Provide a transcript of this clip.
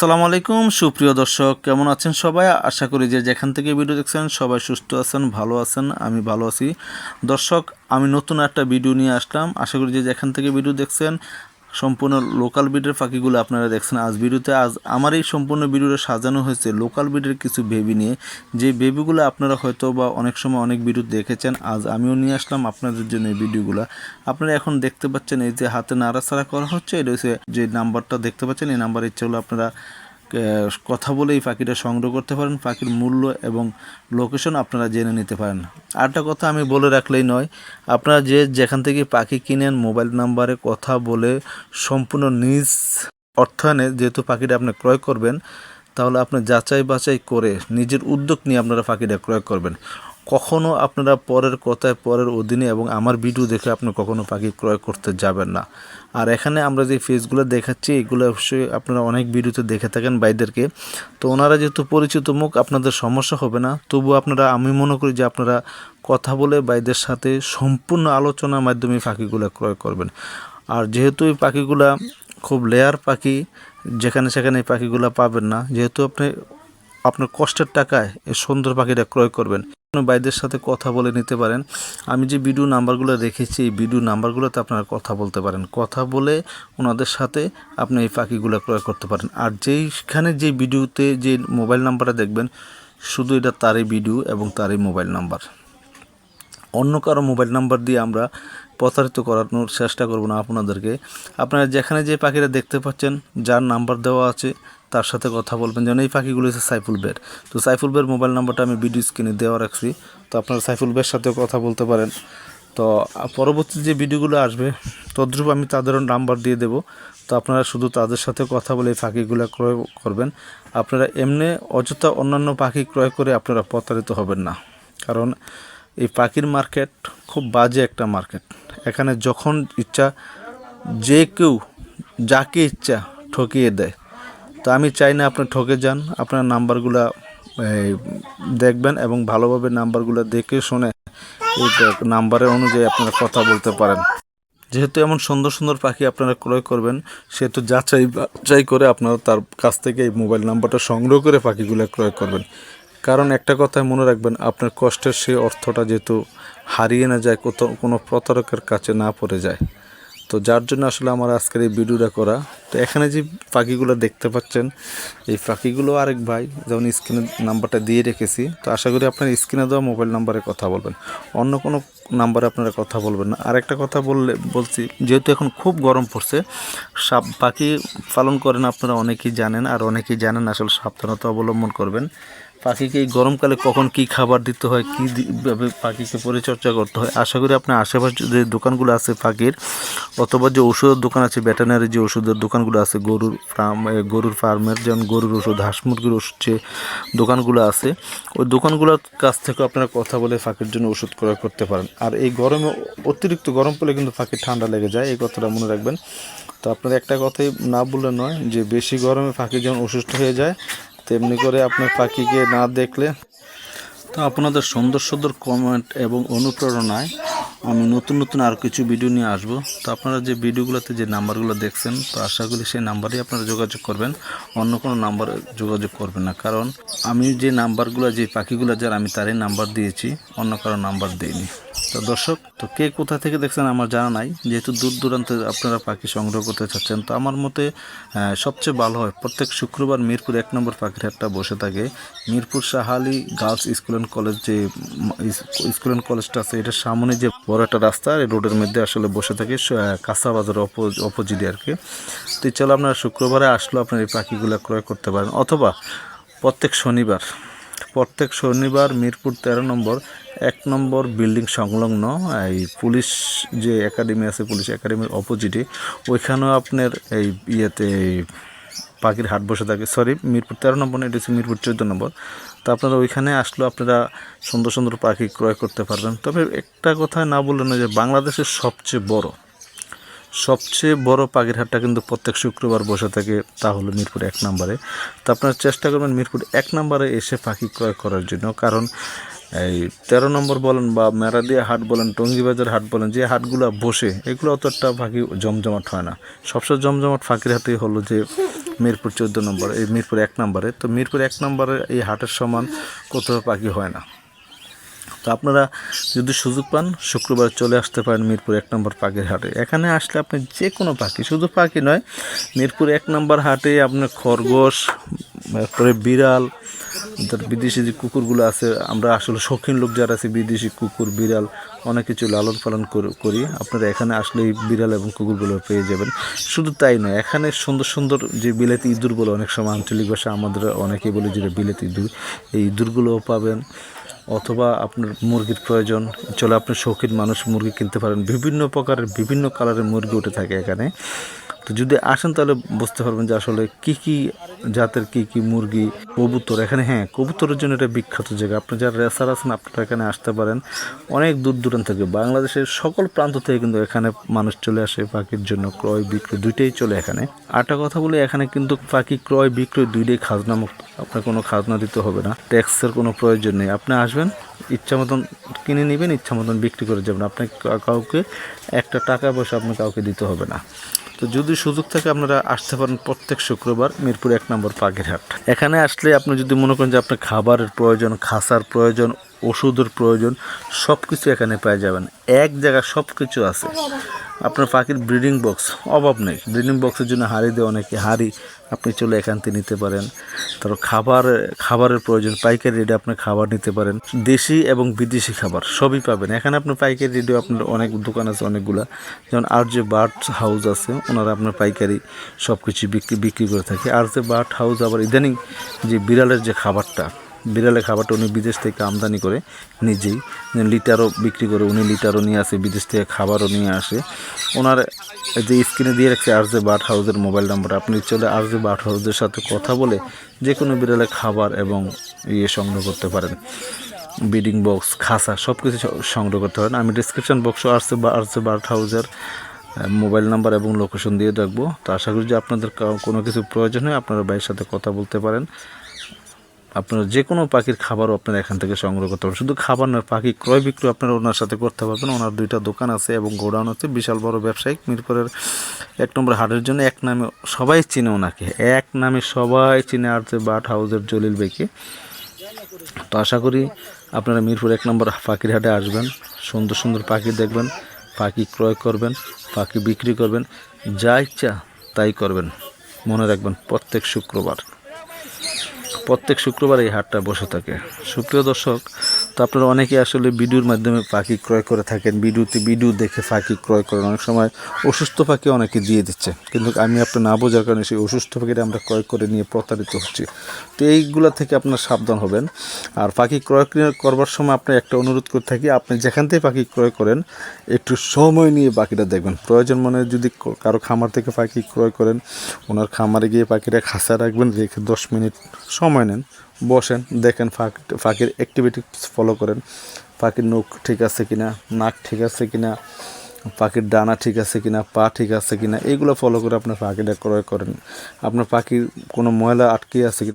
আসসালামু আলাইকুম। সুপ্রিয় দর্শক, কেমন আছেন সবাই? আশা করি যে যেখান থেকে ভিডিও দেখছেন সবাই সুস্থ আছেন, ভালো আছেন, আমি ভালো আছি। দর্শক, আমি নতুন একটা ভিডিও নিয়ে আসলাম। আশা করি যে যেখান থেকে ভিডিও দেখছেন সম্পূর্ণ লোকাল ব্রিডের পাখিগুলো আপনারা দেখছেন। আজ ভিডিওতে, আজ আমার এই সম্পূর্ণ ভিডিওটা সাজানো হয়েছে লোকাল ব্রিডের কিছু বেবি নিয়ে। যে বেবিগুলো আপনারা হয়তো বা অনেক সময় অনেক ভিডিও দেখেছেন, আজ আমিও নিয়ে আসলাম আপনাদের জন্য এই ভিডিওগুলো আপনারা এখন দেখতে পাচ্ছেন এই যে হাতে নাড়াচাড়া করা হচ্ছে, এটা হচ্ছে যে নাম্বারটা দেখতে পাচ্ছেন, এই নাম্বার ইচ্ছে হলো আপনারা কথা বলে এই পাখিটা সংগ্রহ করতে পারেন। পাখির মূল্য এবং লোকেশন আপনারা জেনে নিতে পারেন। আরেকটা কথা আমি বলে রাখলেই নয়, আপনারা যে যেখান থেকে পাখি কিনেন, মোবাইল নাম্বারে কথা বলে সম্পূর্ণ নিজ অর্থায়নে যেহেতু পাখিটা আপনি ক্রয় করবেন, তাহলে আপনি যাচাই বাছাই করে নিজের উদ্যোগ নিয়ে আপনারা পাখিটা ক্রয় করবেন। কখনো আপনারা পরের কথায় পরের অধীনে এবং আমার ভিডিও দেখে আপনি কখনো পাখি ক্রয় করতে যাবেন না। আর এখানে আমরা যে ফেসগুলো দেখাচ্ছি, এগুলো অবশ্যই আপনারা অনেক ভিডিওতে দেখে থাকেন বাইদেরকে তো ওনারা যেহেতু পরিচিত মুখ, আপনাদের সমস্যা হবে না। তবু আপনারা, আমি মনে করি যে আপনারা কথা বলে বাইদের সাথে সম্পূর্ণ আলোচনার মাধ্যমে পাখিগুলো ক্রয় করবেন। আর যেহেতু এই পাখিগুলা খুব লেয়ার পাখি যেখানে সেখানে এই পাখিগুলো পাবেন না, যেহেতু আপনি, আপনার কষ্টের টাকায় এই সুন্দর পাখিটা ক্রয় করবেন। বাইদের সাথে কথা বলে নিতে পারেন। আমি যে ভিডিও নাম্বারগুলো রেখেছি, এই ভিডিও নাম্বারগুলোতে আপনারা কথা বলতে পারেন। কথা বলে ওনাদের সাথে আপনি এই পাখিগুলো ক্রয় করতে পারেন। আর যেইখানে যে ভিডিওতে যে মোবাইল নাম্বারটা দেখবেন, শুধু এটা তারই ভিডিও এবং তারই মোবাইল নাম্বার। অন্য কারও মোবাইল নাম্বার দিয়ে আমরা প্রতারিত করানোর চেষ্টা করব না আপনাদেরকে। আপনারা যেখানে যে পাখিরা দেখতে পাচ্ছেন, যার নাম্বার দেওয়া আছে তার সাথে কথা বলবেন। যেন এই পাখিগুলো হচ্ছে সাইফুল বের। তো সাইফুল বের মোবাইল নাম্বারটা আমি ভিডিও স্ক্রিনে দেওয়া রাখছি। তো আপনারা সাইফুল বের সাথে কথা বলতে পারেন। তো পরবর্তী যে ভিডিওগুলো আসবে, তদ্রূপ আমি তাদেরও নাম্বার দিয়ে দেব। তো আপনারা শুধু তাদের সাথে কথা বলে এই পাখিগুলো ক্রয় করবেন। আপনারা এমনি অযথা অন্যান্য পাখি ক্রয় করে আপনারা প্রতারিত হবেন না। কারণ এই পাখির মার্কেট খুব বাজে একটা মার্কেট। এখানে যখন ইচ্ছা, যে কেউ যাকে ইচ্ছা ঠকিয়ে দেয় তো আমি চাই না আপনি ঠকে যান, আপনার নাম্বারগুলা দেখবেন এবং ভালোভাবে নাম্বারগুলো দেখে শুনে এই নাম্বারের অনুযায়ী আপনারা কথা বলতে পারেন। যেহেতু এমন সুন্দর সুন্দর পাখি আপনারা ক্রয় করবেন, সেহেতু যা যাচাই বাছাই করে আপনারা তার কাছ থেকে এই মোবাইল নাম্বারটা সংগ্রহ করে পাখিগুলো ক্রয় করবেন। কারণ একটা কথায় মনে রাখবেন, আপনার কষ্টের সেই অর্থটা যেহেতু হারিয়ে না যায়, কোথাও কোনো প্রতারকের কাছে না পড়ে যায়। তো যার জন্য আসলে আমার আজকের এই ভিডিওটা করা। তো এখানে যে পাখিগুলো দেখতে পাচ্ছেন, এই পাখিগুলো আরেক ভাই, যেমন স্ক্রিনের নাম্বারটা দিয়ে রেখেছি। তো আশা করি আপনার স্ক্রিনে দেওয়া মোবাইল নাম্বারে কথা বলবেন। অন্য কোনো নাম্বারে আপনারা কথা বলবেন না। আরেকটা কথা বললে, বলছি, যেহেতু এখন খুব গরম পড়ছে, সাপ, পাখি পালন করেন আপনারা অনেকেই জানেন, আর অনেকেই জানেন আসলে সাবধানতা অবলম্বন করবেন। পাখিকে গরমকালে কখন কি খাবার দিতে হয়, কী ভাবে পাখিকে পরিচর্যা করতে হয়? আশা করি আপনার আশেপাশে যে দোকানগুলো আছে পাখির, অথবা যে ওষুধের দোকান আছে ভেটেনারি যে ওষুধের দোকানগুলো আছে, গরুর ফার্ম গরুর ফার্মের, যেমন গরুর ওষুধ, হাঁস মুরগির ওষুধ যে দোকানগুলো আছে, ওই দোকানগুলোর কাছ থেকে আপনারা কথা বলে পাখির জন্য ওষুধ ক্রয় করতে পারেন। আর এই গরমে অতিরিক্ত গরম পড়লে কিন্তু পাখির ঠান্ডা লেগে যায়, এই কথাটা মনে রাখবেন। তো আপনার একটা কথাই না বললে নয় যে, বেশি গরমে পাখি যেমন অসুস্থ হয়ে যায় তেমনি করে আপনার পাখিকে না দেখলে তো আপনাদের সুন্দর সুন্দর কমেন্ট এবং অনুপ্রেরণায় আমি নতুন নতুন আর কিছু ভিডিও নিয়ে আসব। তো আপনারা যে ভিডিওগুলোতে যে নাম্বারগুলো দেখছেন, তো আশা করি সেই নাম্বারেই আপনারা যোগাযোগ করবেন। অন্য কোনো নাম্বারে যোগাযোগ করবেন না। কারণ আমি যে নাম্বারগুলো যে পাখিগুলো, যার আমি তারই নাম্বার দিয়েছি, অন্য কারও নাম্বার দিইনি। তো দর্শক, তো কে কোথা থেকে দেখছেন আমার জানা নাই, যেহেতু দূর দূরান্তে আপনারা পাখি সংগ্রহ করতে চাচ্ছেন, তো আমার মতে সবচেয়ে ভালো হয় প্রত্যেক শুক্রবার মিরপুর এক নম্বর পাখির হাটটা বসে থাকে। Mirpur Shahali girls school and college যে স্কুল অ্যান্ড কলেজটা আছে, এটার সামনে যে বড় একটা রাস্তা, এই রোডের মধ্যে আসলে বসে থাকে কাঁচা বাজার অপোজিটে আর কি। তো চলো আপনারা শুক্রবারে আসলো আপনার এই পাখিগুলো ক্রয় করতে পারেন, অথবা প্রত্যেক শনিবার প্রত্যেক শনিবার মিরপুর তেরো নম্বর এক নম্বর বিল্ডিং সংলগ্ন, এই পুলিশ যে একাডেমি আছে, পুলিশ একাডেমির অপোজিটে, ওইখানেও আপনার এই ইয়েতে পাখির হাট বসে থাকে। সরি, মিরপুর তেরো নম্বর এটা হচ্ছে মিরপুর চোদ্দ নম্বর। তো আপনারা ওইখানে আসলেও আপনারা সুন্দর সুন্দর পাখি ক্রয় করতে পারবেন। তবে একটা কথা না বললেন যে বাংলাদেশের সবচেয়ে বড় সবচেয়ে বড় পাখির হাটটা কিন্তু প্রত্যেক শুক্রবার বসে থাকে তা হলো মিরপুর এক নম্বরে। তো আপনারা চেষ্টা করবেন মিরপুর এক নম্বরে এসে পাখি ক্রয় করার জন্য। কারণ এই তেরো নম্বর বলেন বা মেরাদিয়া হাট বলেন টঙ্গিবাজার হাট বলেন, যে হাটগুলো বসে, এগুলো অত একটা পাখি জমজমাট হয় না। সবসময় জমজমাট ফাঁকির হাতেই হলো যে মিরপুর চোদ্দ নম্বর, এই মিরপুর এক নম্বরে। তো মিরপুর এক নম্বরে এই হাটের সমান কোথাও পাখি হয় না? তো আপনারা যদি সুযোগ পান, শুক্রবার চলে আসতে পারেন মিরপুর এক নম্বর পাখির হাটে। এখানে আসলে আপনি যে কোনো পাখি শুধু পাখি নয়, মিরপুর এক নম্বর হাটে আপনার খরগোশ, তারপরে বিড়াল তার বিদেশি যে কুকুরগুলো আছে, আমরা আসলে শৌখিন লোক যারা আছে, বিদেশি কুকুর, বিড়াল, অনেক কিছু লালন পালন করি। আপনারা এখানে আসলে এই বিড়াল এবং কুকুরগুলো পেয়ে যাবেন। শুধু তাই নয়, এখানে সুন্দর সুন্দর যে বিলেতি ইঁদুর বলে অনেক সময় আঞ্চলিক ভাষা আমাদের অনেকেই বলে যে বিলেতি ইঁদুর। এই ইঁদুরগুলোও পাবেন। অথবা আপনার মুরগির প্রয়োজন চলে, আপনি শৌখিন মানুষ মুরগি কিনতে পারেন। বিভিন্ন প্রকারের, বিভিন্ন কালারের মুরগি উঠে থাকে এখানে। তো যদি আসেন তাহলে বুঝতে পারবেন যে আসলে কি কি জাতের কি কি মুরগি, কবুতর। এখানে হ্যাঁ কবুতরের জন্য এটা বিখ্যাত জায়গা। আপনি যারা রেসার আছেন, আপনারা এখানে আসতে পারেন। অনেক দূর দূরান্ত থেকে। বাংলাদেশের সকল প্রান্ত থেকে কিন্তু এখানে মানুষ চলে আসে পাখির জন্য। ক্রয়, বিক্রয় দুইটাই চলে এখানে। আরেকটা কথা বলি, এখানে কিন্তু পাখি ক্রয়, বিক্রয় দুইটাই খাজনা মুক্ত। আপনার কোনো খাজনা দিতে হবে না। ট্যাক্সের কোনো প্রয়োজন নেই। আপনি আসবেন, ইচ্ছা মতন কিনে নেবেন, ইচ্ছা মতন বিক্রি করে যাবেন। আপনি কাউকে একটা টাকা পয়সা আপনি কাউকে দিতে হবে না। তো যদি সুযোগ থাকে আপনারা আসতে পারেন প্রত্যেক শুক্রবার মিরপুর এক নম্বর পাখিরহাট এখানে আসলে আপনি যদি মনে করেন যে আপনার খাবারের প্রয়োজন, খাসার প্রয়োজন, ওষুধের প্রয়োজন সব কিছু এখানে পেয়ে যাবেন। এক জায়গায় সব কিছু আছে। আপনার পাখির ব্রিডিং বক্স অভাব নেই। ব্রিডিং বক্সের জন্য হাড়ি দেয় অনেকে হাড়ি আপনি চলে এখান থেকে নিতে পারেন। তারপর খাবার, খাবারের প্রয়োজন, পাইকারি রেটে আপনি খাবার নিতে পারেন। দেশি এবং বিদেশি খাবার সবই পাবেন। এখানে আপনার পাইকারি রেটে আপনার অনেক দোকান আছে, অনেকগুলা। যেমন আর যে বার্ড হাউস আছে, ওনারা আপনার পাইকারি সব কিছু বিক্রি বিক্রি করে থাকে। আর যে বার্ড হাউস আবার ইদানিং যে বিড়ালের যে খাবারটা বিড়ালের খাবারটা উনি বিদেশ থেকে আমদানি করে নিজেই, লিটারও বিক্রি করে উনি লিটারও নিয়ে আসে, বিদেশ থেকে খাবারও নিয়ে আসে। ওনার যে স্ক্রিনে দিয়ে রাখছে আর যে বার্ড হাউসের মোবাইল নাম্বার আপনি চলে আর যে বার্ড হাউসের সাথে কথা বলে যে কোনো বিড়ালের খাবার এবং ইয়ে সংগ্রহ করতে পারেন। বিডিং বক্স, খাসা সব কিছু সংগ্রহ করতে পারেন। আমি ডিসক্রিপশন বক্সও আসছে বা আসছে বার্ড হাউসের মোবাইল নাম্বার এবং লোকেশন দিয়ে রাখব। তো আশা করি যে আপনাদের কোনো কিছু প্রয়োজন হয়, আপনারা ভাইয়ের সাথে কথা বলতে পারেন। আপনারা যে কোনো পাখির খাবারও আপনারা এখান থেকে সংগ্রহ করতে পারবেন। শুধু খাবার নয়, পাখি ক্রয় বিক্রয় আপনারা ওনার সাথে করতে পারবেন। ওনার দুইটা দোকান আছে এবং গোডাউন আছে। বিশাল বড় ব্যবসায়িক মিরপুরের এক নম্বর হাটের জন্য এক নামে সবাই চিনে ওনাকে। এক নামে সবাই চিনে আর যে বাট হাউসের জলিল বেকে তো আশা করি আপনারা মিরপুর এক নম্বর পাখির হাটে আসবেন। সুন্দর সুন্দর পাখি দেখবেন, পাখি ক্রয় করবেন, পাখি বিক্রি করবেন। যা ইচ্ছা তাই করবেন। মনে রাখবেন প্রত্যেক শুক্রবার। প্রত্যেক শুক্রবার এই হাটটা বসে থাকে। সুপ্রিয় দর্শক তো আপনারা অনেকে আসলে ভিডিওর মাধ্যমে পাখি ক্রয় করে থাকেন। ভিডিওতে ভিডিও দেখে পাখি ক্রয় করেন। অনেক সময় অসুস্থ পাখি অনেকে দিয়ে দিচ্ছে। কিন্তু আমি আপনার না বোঝার কারণে সেই অসুস্থ পাখিটা আমরা ক্রয় করে নিয়ে প্রতারিত হচ্ছি। তো এইগুলা থেকে আপনার সাবধান হবেন। আর পাখি ক্রয় করবার সময় আপনি একটা অনুরোধ করে থাকি, আপনি যেখান থেকে পাখি ক্রয় করেন, একটু সময় নিয়ে পাখিটা দেখবেন। প্রয়োজন মনে যদি কারও খামার থেকে পাখি ক্রয় করেন, ওনার খামারে গিয়ে পাখিটা খাসা রাখবেন, রেখে দশ মিনিট সময় নেন। বসেন, দেখেন ফাঁক- ফাঁকির অ্যাক্টিভিটিস ফলো করেন। পাখির নখ ঠিক আছে কিনা, নাক ঠিক আছে কিনা পাখির ডানা ঠিক আছে কিনা, পা ঠিক আছে কিনা, এগুলো ফলো করে আপনার পাখিটা ক্রয় করেন। আপনার পাখির কোনো ময়লা আটকে আছে কি